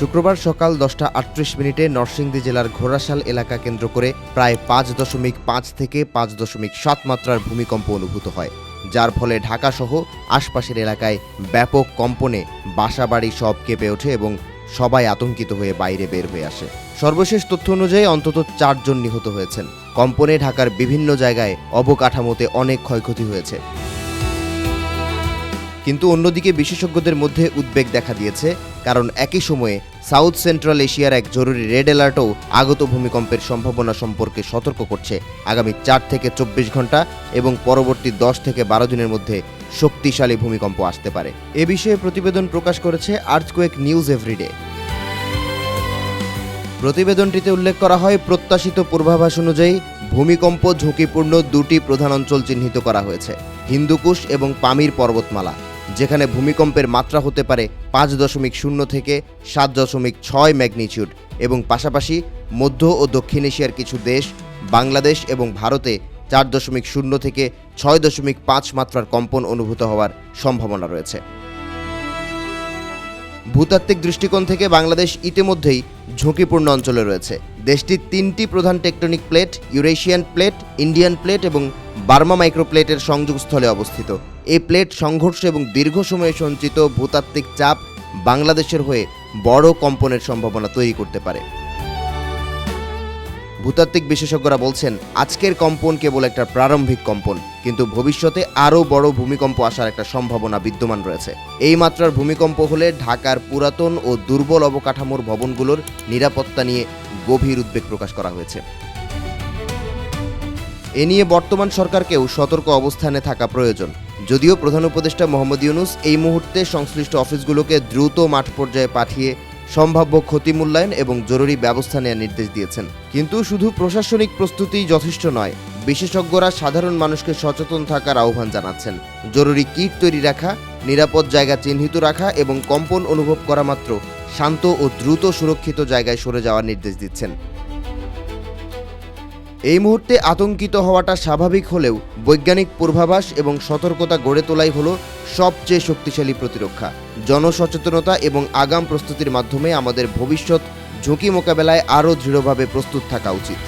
শুক্রবার সকাল দশটা আটত্রিশ মিনিটে নরসিংদী জেলার ঘোড়াশাল এলাকা কেন্দ্র করে প্রায় পাঁচ দশমিক পাঁচ থেকে পাঁচ দশমিক সাত মাত্রার ভূমিকম্প অনুভূত হয়, যার ফলে ঢাকাসহ আশপাশের এলাকায় ব্যাপক কম্পনে বাসাবাড়ি সব কেঁপে ওঠে এবং সবাই আতঙ্কিত হয়ে বাইরে বের হয়ে আসে। সর্বশেষ তথ্য অনুযায়ী অন্তত চারজন নিহত হয়েছেন। কম্পনে ঢাকার বিভিন্ন জায়গায় অবকাঠামোতে অনেক ক্ষয়ক্ষতি হয়েছে। কিন্তু অন্যদিকে বিশেষজ্ঞদের মধ্যে উদ্বেগ দেখা দিয়েছে, কারণ একই সময়ে সাউথ সেন্ট্রাল এশিয়ার এক জরুরি রেড অ্যালার্টও আগত ভূমিকম্পের সম্ভাবনা সম্পর্কে সতর্ক করছে। আগামী চার থেকে চব্বিশ ঘণ্টা এবং পরবর্তী দশ থেকে বারো দিনের মধ্যে শক্তিশালী ভূমিকম্প আসতে পারে। এ বিষয়ে প্রতিবেদন প্রকাশ করেছে আর্থকোয়েক নিউজ এভরিডে প্রতিবেদনটিতে উল্লেখ করা হয়, প্রত্যাশিত পূর্বাভাস অনুযায়ী ভূমিকম্প ঝুঁকিপূর্ণ দুটি প্রধান অঞ্চল চিহ্নিত করা হয়েছে। হিন্দুকুশ এবং পামির পর্বতমালা। যেখানে ভূমিকম্পের মাত্রা হতে পারে পাঁচ দশমিক শূন্য থেকে সাত দশমিক ছয় ম্যাগনিচিউড এবং পাশাপাশি মধ্য ও দক্ষিণ এশিয়ার কিছু দেশ, বাংলাদেশ এবং ভারতে চার দশমিক শূন্য থেকে ছয় দশমিক পাঁচ মাত্রার কম্পন অনুভূত হওয়ার সম্ভাবনা রয়েছে। ভূতাত্ত্বিক দৃষ্টিকোণ থেকে বাংলাদেশ ইতিমধ্যেই ঝুঁকিপূর্ণ অঞ্চলে রয়েছে। দেশটির তিনটি প্রধান tectonic plate, Eurasian plate, Indian plate এবং বার্মা মাইক্রোপ্লেটের সংযোগস্থলে অবস্থিত। এই প্লেট সংঘর্ষ এবং দীর্ঘ সময়ে সঞ্চিত ভূতাত্ত্বিক চাপ বাংলাদেশের হয়ে বড় কম্পনের সম্ভাবনা তৈরি করতে পারে। ভূতাত্ত্বিক বিশেষজ্ঞরা বলছেন, আজকের কম্পন কেবল একটা প্রারম্ভিক কম্পন, কিন্তু ভবিষ্যতে আরও বড় ভূমিকম্প আসার একটা সম্ভাবনা বিদ্যমান রয়েছে। এই মাত্রার ভূমিকম্প হলে ঢাকার পুরাতন ও দুর্বল অবকাঠামোর ভবনগুলোর নিরাপত্তা নিয়ে গভীর উদ্বেগ প্রকাশ করা হয়েছে। এ নিয়ে বর্তমান সরকারকেও সতর্ক অবস্থানে থাকা প্রয়োজন। যদিও প্রধান উপদেষ্টা মোহাম্মদ ইউনুস এই মুহূর্তে সংশ্লিষ্ট অফিসগুলোকে দ্রুত মাঠ পর্যায়ে পাঠিয়ে সম্ভাব্য ক্ষতি মূল্যায়ন এবং জরুরি ব্যবস্থা নেওয়ার নির্দেশ দিয়েছেন। কিন্তু শুধু প্রশাসনিক প্রস্তুতি যথেষ্ট নয়, বিশেষজ্ঞরা সাধারণ মানুষকে সচেতন থাকার আহ্বান জানাচ্ছেন। জরুরি কিট তৈরি রাখা, নিরাপদ জায়গা চিহ্নিত রাখা এবং কম্পন অনুভব করা মাত্র শান্ত ও দ্রুত সুরক্ষিত জায়গায় সরে যাওয়ার নির্দেশ দিচ্ছেন। এই মুহূর্তে আতঙ্কিত হওয়াটা স্বাভাবিক হলেও বৈজ্ঞানিক পূর্বাভাস এবং সতর্কতা গড়ে তোলাই হলো সবচেয়ে শক্তিশালী প্রতিরক্ষা। জনসচেতনতা এবং আগাম প্রস্তুতির মাধ্যমে আমাদের ভবিষ্যৎ ঝুঁকি মোকাবেলায় আরও দৃঢ়ভাবে প্রস্তুত থাকা উচিত।